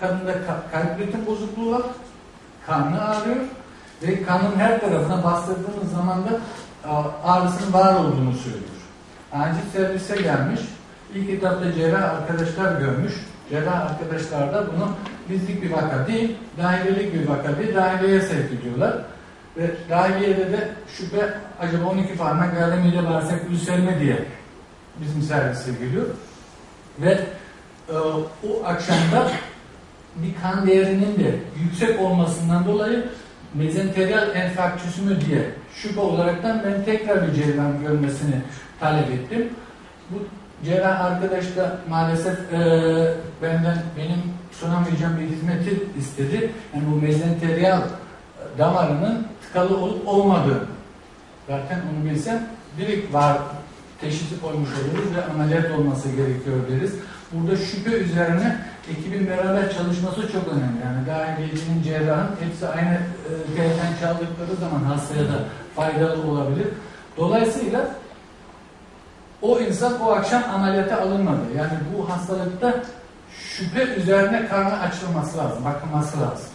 kadında ka- kalp ritim bozukluğu var, karnı ağrıyor ve kanın her tarafına bastırdığımız zaman da ağrısının var olduğunu söylüyor. Acil servise gelmiş, ilk etapta cerrah arkadaşlar görmüş, cerrah arkadaşlar da bunu bizlik bir vaka değil, dahiliyelik bir vaka değil, dahiliyeye sevk ediyorlar. Ve dahiliyede de şüphe acaba 12 parmak mide bağırsak ülseri mi diye bizim servise geliyor. Ve e, o akşamda bir kan değerinin de yüksek olmasından dolayı mezenteriyal enfarktüsü mü diye şüphe olaraktan ben tekrar bir cerrahın görmesini talep ettim. Bu cerrah arkadaş da maalesef e, benden benim sunamayacağım bir hizmeti istedi. Yani bu mezenteriyal damarının tıkalı olup olmadığı. Zaten onu bilsem direkt var teşhisi koymuş oluruz ve ameliyat olması gerekiyor deriz. Burada şüphe üzerine ekibin beraber çalışması çok önemli. Yani dahiliyecinin, cerrahın hepsi aynı e, telden çaldıkları zaman hastaya da faydalı olabilir. Dolayısıyla o insan o akşam ameliyata alınmadı. Yani bu hastalıkta şüphe üzerine karnı açılması lazım, bakılması lazım.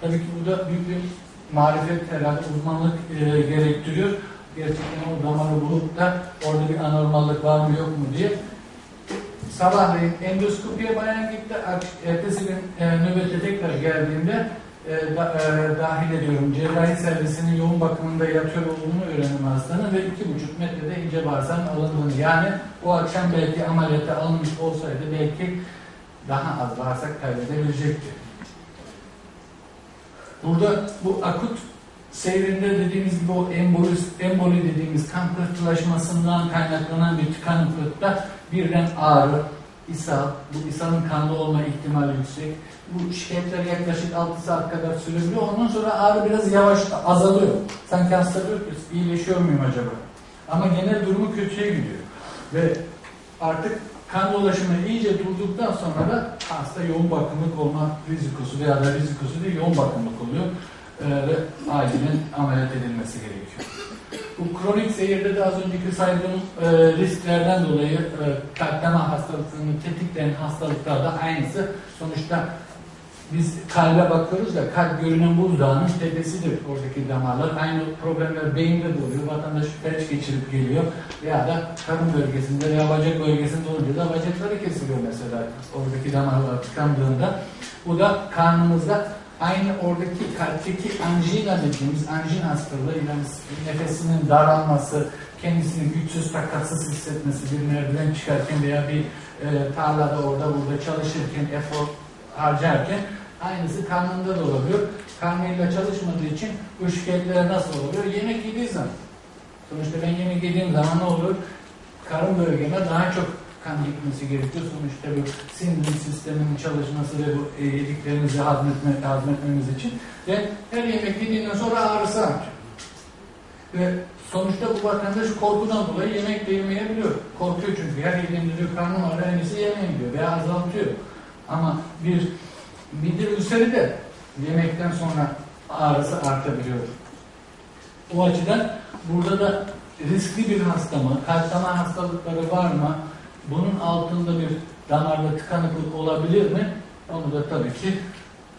Tabii ki burada büyük bir marifet herhalde uzmanlık e, gerektiriyor. Gerçekten o damarı bulup da orada bir anormallık var mı yok mu diye. Sabahleyin endoskopiye bayan gitti. Ertesi gün e, nöbete tekrar geldiğimde e, da, e, dahil ediyorum. Cerrahi servisinin yoğun bakımında yatıyor olduğunu öğrendim hastanın ve iki buçuk metrede ince bağırsağın alındığını. Yani o akşam belki ameliyata alınmış olsaydı belki daha az bağırsak kaybedebilecekti. Burada bu akut seyrinde dediğimiz gibi o emboli, emboli dediğimiz kan pıhtılaşmasından kaynaklanan bir tıkanıklıkta birden ağrı, ishal, bu ishalın kanlı olma ihtimali yüksek. Bu şikayetler yaklaşık 6 saat kadar sürebiliyor. Ondan sonra ağrı biraz yavaş azalıyor. Sanki hasta diyor ki iyileşiyor muyum acaba? Ama genel durumu kötüye gidiyor. Ve artık kan dolaşımı iyice durduktan sonra da hasta yoğun bakımlık olma rizikosu veya da rizikosu değil yoğun bakımlık oluyor ve acilen ameliyat edilmesi gerekiyor. Bu kronik seyirde de az önceki saydığım e, risklerden dolayı e, kalp damar hastalığını tetikleyen hastalıklarda aynısı. Sonuçta biz kalbe bakıyoruz ya kalp görünen buzdağının tepesidir oradaki damarlar. Aynı problemler beyinde de oluyor. Vatandaş felç geçirip geliyor veya da karın bölgesinde veya bacak bölgesinde olunca da bacakları kesiliyor mesela oradaki damarlar tıkandığında. Bu da karnımızda aynı oradaki kalpteki anjina dediğimiz anjin hastalığı yani nefesinin daralması, kendisini güçsüz takatsız hissetmesi bir merdiven çıkarken veya bir e, tarlada orada burada çalışırken efor harcarken aynısı karnında da olabiliyor. Karnıyla çalışmadığı için bu şikayetler nasıl oluyor? Yemek yediği zaman. Sonuçta ben yemek yediğim zaman ne olur? Karın bölgeme daha çok kan gitmesi gerekiyor. Sonuçta bu sindirim sisteminin çalışması ve bu e, yediklerimizi hazmetme, hazmetmemiz için. Ve her yemek yediğinden sonra ağrısı artıyor. Ve sonuçta bu vatandaş korkudan dolayı yemek de yemeyebiliyor. Korkuyor çünkü her yediğinde diyor karnım ağrıyor, en iyisi yemeyin diyor veya azaltıyor. Ama bir mide ülseri de yemekten sonra ağrısı artabiliyor. O açıdan burada da riskli bir hasta mı, kalp hastalıkları var mı, bunun altında bir damarda tıkanıklık olabilir mi? Onu da tabii ki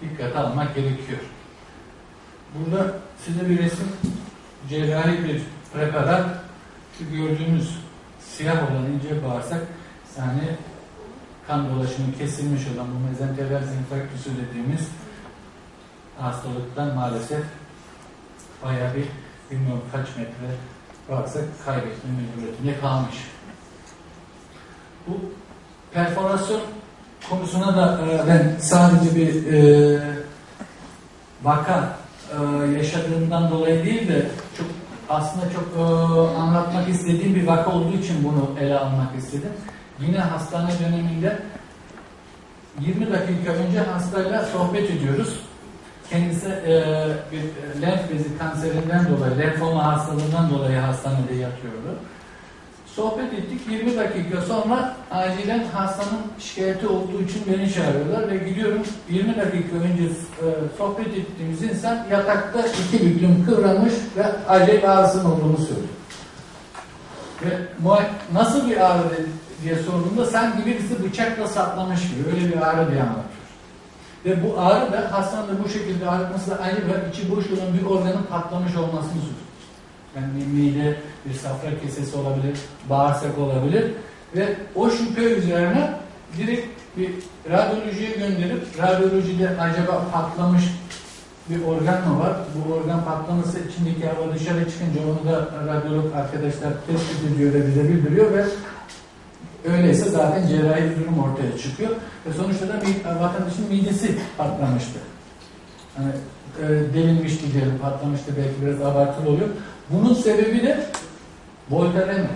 dikkate almak gerekiyor. Burada size bir resim, cerrahi bir preparat, şu gördüğünüz siyah olan ince bağırsak, yani kan dolaşımı kesilmiş olan bu mezenteriyal enfarktüsü dediğimiz hastalıktan maalesef bayağı bir bilmiyorum kaç metre varsa kaybetme mecburiyetinde kalmış. Bu perforasyon konusuna da e, ben sadece bir e, vaka e, yaşadığımdan dolayı değil de çok aslında çok e, anlatmak istediğim bir vaka olduğu için bunu ele almak istedim. Yine hastane döneminde 20 dakika önce hastayla sohbet ediyoruz. Kendisi e, bir lenf bezi kanserinden dolayı, lenfoma hastalığından dolayı hastanede yatıyordu. Sohbet ettik. 20 dakika sonra acilen hastanın şikayeti olduğu için beni çağırıyorlar ve gidiyorum 20 dakika önce e, sohbet ettiğimiz insan yatakta iki büklüm kıvramış ve acayip ağrısının olduğunu söylüyor. Ve nasıl bir ağrı diye sorduğumda sanki birisi bıçakla saplamış gibi öyle bir ağrı diye anlatıyor. Ve bu ağrı da hastanın da bu şekilde ağrıtması da aynı ve içi boş olan bir organın patlamış olmasını suçluyor. Yani bir mide, bir safra kesesi olabilir, bağırsak olabilir ve o şüphe üzerine direkt bir radyolojiye gönderip radyolojide acaba patlamış bir organ mı var? Bu organ patlaması içindeki hava dışarı çıkınca onu da radyolog arkadaşlar tespit ediyor ve bize bildiriyor ve öyleyse zaten cerrahi bir durum ortaya çıkıyor. Ve sonuçta da vatandaşın midesi patlamıştı. Hani e, delinmişti diyelim, patlamıştı belki biraz abartılı oluyor. Bunun sebebi de Voltaren.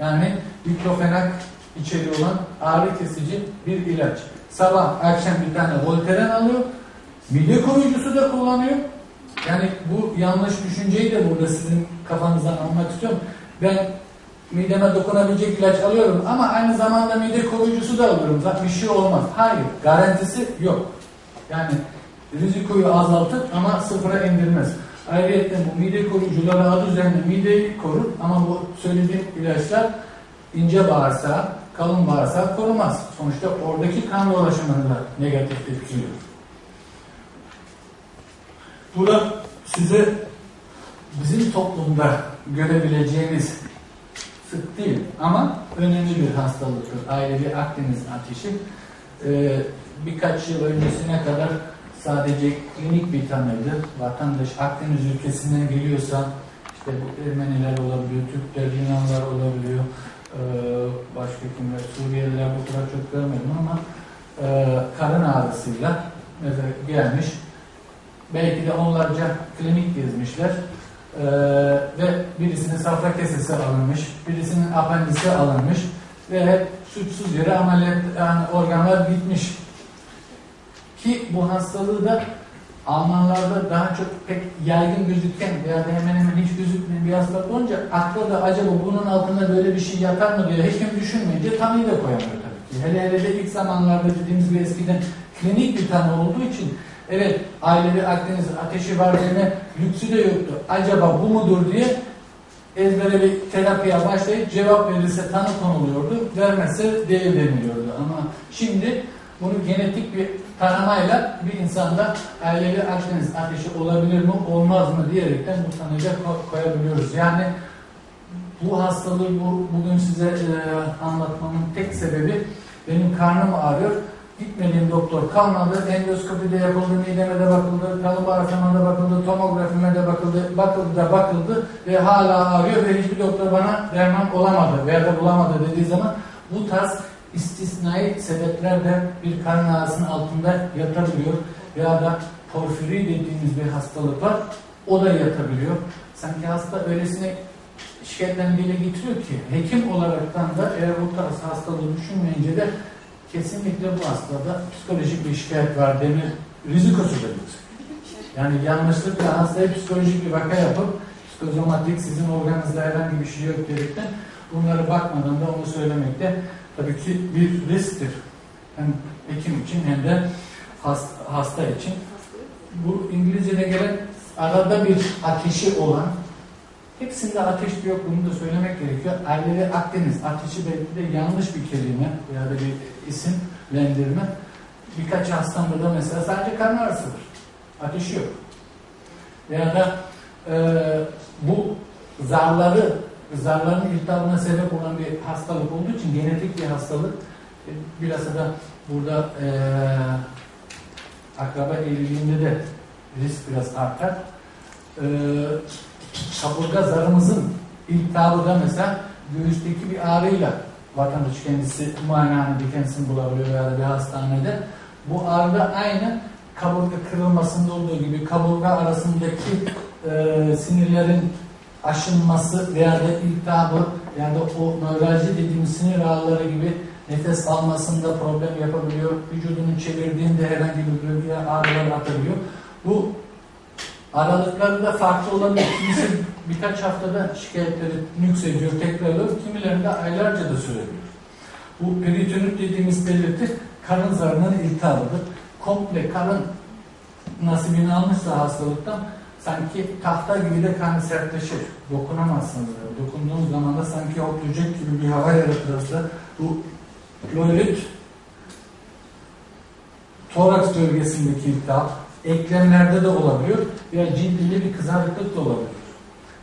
Yani diklofenak içeriği olan ağrı kesici bir ilaç. Sabah akşam bir tane Voltaren alıyor. Mide koruyucusu da kullanıyor. Yani bu yanlış düşünceyi de burada sizin kafanızdan almak istiyorum. Ben mideme dokunabilecek ilaç alıyorum ama aynı zamanda mide koruyucusu da alıyorum. Zaten bir şey olmaz. Hayır. Garantisi yok. Yani rizikoyu azaltır ama sıfıra indirmez. Ayrıca bu mide koruyucuları adı üzerinde mideyi korur ama bu söylediğim ilaçlar ince bağırsağı, kalın bağırsağı korumaz. Sonuçta oradaki kan dolaşımını da negatif etkiliyor. Bu da size bizim toplumda görebileceğiniz sık değil ama önemli bir hastalıktır. Ailevi Akdeniz ateşi. Ee, birkaç yıl öncesine kadar sadece klinik bir tanıydı. Vatandaş Akdeniz ülkesinden geliyorsa işte bu Ermeniler olabiliyor, Türkler, Yunanlar olabiliyor, başka kimler, Suriyeliler bu kadar çok görmedim ama karın ağrısıyla mesela gelmiş. Belki de onlarca klinik gezmişler. Ee, ve birisinin safra kesesi alınmış, birisinin apendisi alınmış ve suçsuz yere ameliyat yani organlar bitmiş. Ki bu hastalığı da Almanlarda daha çok pek yaygın gözüken veya da hemen hemen hiç gözükmeyen bir hastalık olunca akla da acaba bunun altında böyle bir şey yatar mı diye hekim düşünmeyince tanıyı da koyamıyor tabii ki. Hele hele de ilk zamanlarda dediğimiz gibi eskiden klinik bir tanı olduğu için evet ailevi Akdeniz ateşi var deme lüksü de yoktu. Acaba bu mudur diye ezbere bir terapiye başlayıp cevap verirse tanı konuluyordu. Vermezse değil deniliyordu. Ama şimdi bunu genetik bir taramayla bir insanda ailevi Akdeniz ateşi olabilir mi, olmaz mı diyerekten bu tanıyı da koyabiliyoruz. Yani bu hastalığı bu, bugün size e, anlatmamın tek sebebi benim karnım ağrıyor. Gitmediğim doktor kalmadı. Endoskopide yapıldı, mideme de bakıldı, kalın bağırsağıma bakıldı, tomografime de bakıldı, bakıldı da bakıldı ve hala ağrıyor ve hiçbir doktor bana derman olamadı veya da bulamadı dediği zaman bu tarz istisnai sebepler de bir karın ağrısının altında yatabiliyor veya da porfiri dediğimiz bir hastalık var. O da yatabiliyor. Sanki hasta öylesine şikayetlerini dile getiriyor ki hekim olaraktan da eğer bu tarz hastalığı düşünmeyince de kesinlikle bu hastada psikolojik bir şikayet var demir rizikosu da Yani yanlışlıkla hastaya psikolojik bir vaka yapıp psikozomatik sizin organınızda herhangi bir şey yok dedikten bunları bakmadan da onu söylemekte tabii ki bir risktir. Hem hekim için hem de hasta, hasta için. Bu İngilizce'de gelen arada bir ateşi olan hepsinde ateş yok bunu da söylemek gerekiyor. Ailevi Akdeniz ateşi belki de yanlış bir kelime ya da bir isimlendirme. Birkaç hastamda da mesela sadece karın ağrısıdır. Ateşi yok. Ya da e, bu zarları zarların iltihabına sebep olan bir hastalık olduğu için genetik bir hastalık. E, da burada e, akraba evliliğinde de risk biraz artar. E, kaburga zarımızın iltihabı da mesela göğüsteki bir ağrıyla vatandaş kendisi muayenehanede kendisini bulabiliyor veya da bir hastanede. Bu ağrı aynı kaburga kırılmasında olduğu gibi kaburga arasındaki e, sinirlerin aşınması veya da iltihabı veya da o nöralji dediğimiz sinir ağları gibi nefes almasında problem yapabiliyor. Vücudunu çevirdiğinde herhangi bir bölgeye ağrılar atabiliyor. Bu aralıkları da farklı olabilir. Kimisi birkaç haftada şikayetleri nüksediyor, tekrarlıyor. Kimilerinde aylarca da sürebiliyor. Bu peritonit dediğimiz belirti karın zarının iltihabıdır. Komple karın nasibini almışsa hastalıktan sanki tahta gibi de kan sertleşir. Dokunamazsınız. Dokunduğunuz zaman da sanki hoplayacak gibi bir hava yaratırsa bu lorit toraks bölgesindeki iltihap, eklemlerde de olabiliyor veya cildinde bir kızarıklık da olabiliyor.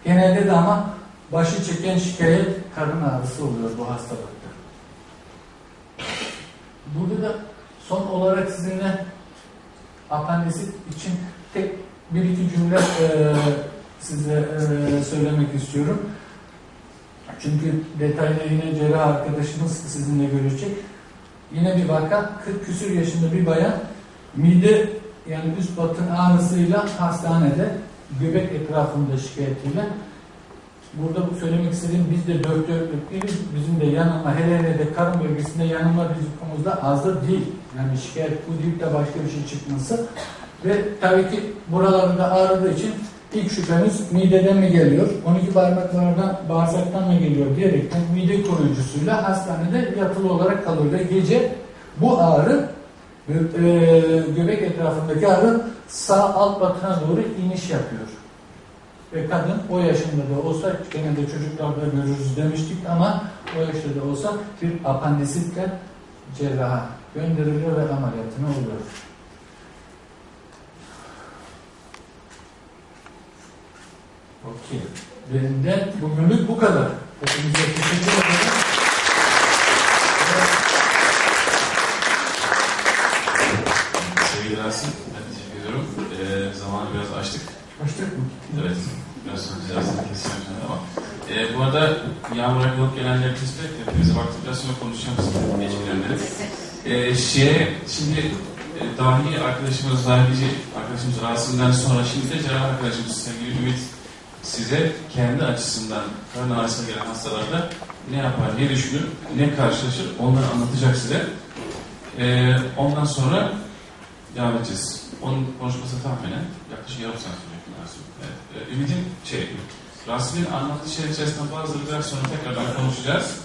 Genelde de ama başı çeken şikayet karın ağrısı oluyor bu hastalıkta. Burada da son olarak sizinle apandisit için bir iki cümle e, size e, söylemek istiyorum. Çünkü detaylı yine cerrah arkadaşımız sizinle görecek. Yine bir vaka 40 küsür yaşında bir bayan mide yani üst batın ağrısıyla hastanede göbek etrafında şikayetiyle burada bu söylemek istediğim biz de dört dörtlük değiliz. Bizim de yanılma hele hele de karın bölgesinde yanılma rizikomuz az da değil. Yani şikayet bu deyip de başka bir şey çıkması. Ve tabii ki buralarında ağrıdığı için ilk şüphemiz mideden mi geliyor, 12 parmaklardan bağırsaktan mı geliyor diyerekten mide koruyucusuyla hastanede yatılı olarak kalıyor ve gece bu ağrı e, göbek etrafındaki ağrı sağ alt batına doğru iniş yapıyor. Ve kadın o yaşında da olsa genelde çocuklarda görürüz demiştik ama o yaşta da olsa bir apandisitle cerraha gönderiliyor ve ameliyatına oluyor. Okey. Benden bugünlük bu kadar. Hepinize teşekkür ederim. Sevgili Rasim, ben teşekkür ediyorum. Ee, zamanı biraz açtık. Başladık mı? Evet, biraz birazdan keseceğim ama. Ee, bu arada yağmur yakılıp gelenleri tespit ettim. Hepinize baktıktan sonra konuşacağım sizinle geçilenleri. Ee, şeye, şimdi e, dahi arkadaşımız, dahici arkadaşımız Rasim'den sonra şimdi de cerrah arkadaşımız sevgili Ümit size kendi açısından karın ağrısına gelen hastalarda ne yapar, ne düşünür, ne karşılaşır onları anlatacak size. Ee, ondan sonra devam edeceğiz. Onun konuşması tahminen yaklaşık yarım saat sürecek. Evet. Ee, Ümit'in şey, Rasim'in anlattığı şey içerisinde biraz sonra tekrardan konuşacağız.